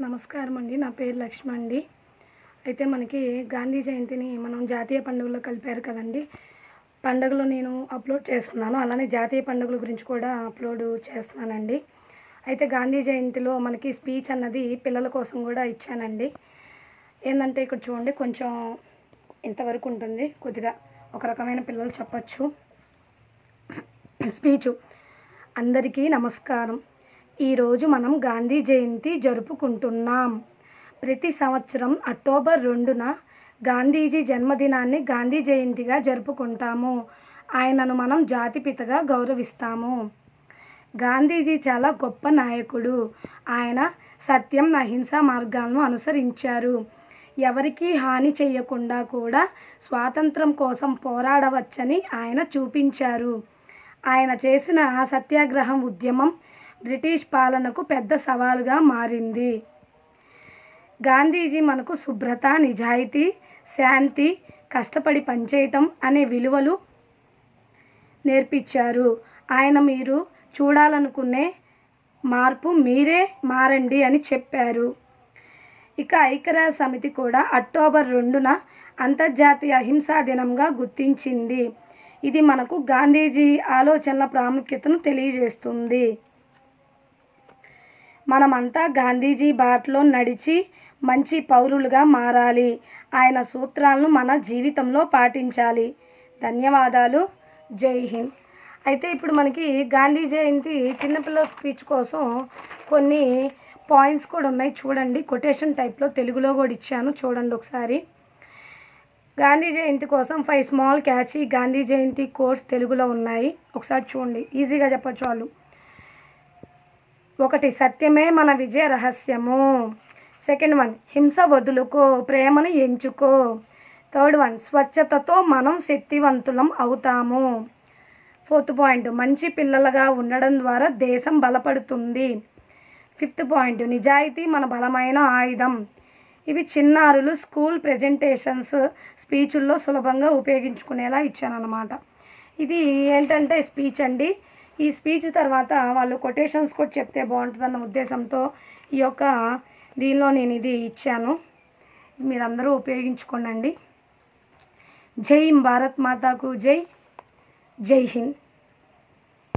నమస్కారం అండి నా పేరు లక్ష్మ అండి అయితే మనకి గాంధీ జయంతిని మనం జాతీయ పండుగలో కలిపారు కదండి. పండుగలు నేను అప్లోడ్ చేస్తున్నాను. అలానే జాతీయ పండుగల గురించి కూడా అప్లోడ్ చేస్తున్నానండి. అయితే గాంధీ జయంతిలో మనకి స్పీచ్ అన్నది పిల్లల కోసం కూడా ఇచ్చానండి. ఏంటంటే ఇక్కడ చూడండి కొంచెం ఇంతవరకు ఉంటుంది. కొద్దిగా ఒక రకమైన పిల్లలు చెప్పచ్చు. స్పీచు. అందరికీ నమస్కారం. ఈరోజు మనం గాంధీ జయంతి జరుపుకుంటున్నాం. ప్రతి సంవత్సరం అక్టోబర్ రెండున గాంధీజీ జన్మదినాన్ని గాంధీ జయంతిగా జరుపుకుంటాము. ఆయనను మనం జాతిపితగా గౌరవిస్తాము. గాంధీజీ చాలా గొప్ప నాయకుడు. ఆయన సత్యం అహింస మార్గాలను అనుసరించారు. ఎవరికీ హాని చేయకుండా కూడా స్వాతంత్రం కోసం పోరాడవచ్చని ఆయన చూపించారు. ఆయన చేసిన సత్యాగ్రహం ఉద్యమం బ్రిటిష్ పాలనకు పెద్ద సవాలుగా మారింది. గాంధీజీ మనకు శుభ్రత నిజాయితీ శాంతి కష్టపడి పనిచేయటం అనే విలువలు నేర్పించారు. ఆయన మీరు చూడాలనుకునే మార్పు మీరే మారండి అని చెప్పారు. ఇక ఐక్యరాజ్య సమితి కూడా అక్టోబర్ రెండున అంతర్జాతీయ అహింసా దినంగా గుర్తించింది. ఇది మనకు గాంధీజీ ఆలోచనల ప్రాముఖ్యతను తెలియజేస్తుంది. మనమంతా గాంధీజీ బాటలో నడిచి మంచి పౌరులుగా మారాలి. ఆయన సూత్రాలను మన జీవితంలో పాటించాలి. ధన్యవాదాలు. జై హింద్. అయితే ఇప్పుడు మనకి గాంధీ జయంతి చిన్నపిల్లల స్పీచ్ కోసం కొన్ని పాయింట్స్ కూడా ఉన్నాయి. చూడండి కొటేషన్ టైప్లో తెలుగులో కూడా ఇచ్చాను. చూడండి ఒకసారి. గాంధీ జయంతి కోసం five small catchy Gandhi Jayanti course తెలుగులో ఉన్నాయి. ఒకసారి చూడండి. ఈజీగా చెప్పచ్చు వాళ్ళు. ఒకటి సత్యమే మన విజయ రహస్యము. సెకండ్ వన్ హింస వదులుకో ప్రేమను ఎంచుకో. థర్డ్ వన్ స్వచ్ఛతతో మనం శక్తివంతులం అవుతాము. ఫోర్త్ పాయింట్ మంచి పిల్లలుగా ఉండడం ద్వారా దేశం బలపడుతుంది. ఫిఫ్త్ పాయింట్ నిజాయితీ మన బలమైన ఆయుధం. ఇవి చిన్నారులు స్కూల్ ప్రజెంటేషన్స్ స్పీచుల్లో సులభంగా ఉపయోగించుకునేలా ఇచ్చానన్నమాట ఇది ఏంటంటే స్పీచ్ అండి. ఈ స్పీచ్ తర్వాత వాళ్ళు కొటేషన్స్ కూడా చెప్తే బాగుంటుందన్న ఉద్దేశంతో ఈ యొక్క దీనిలో నేను ఇది ఇచ్చాను. మీరందరూ ఉపయోగించుకోండి. జై భారత్ మాతాకు జై. జై హింద్.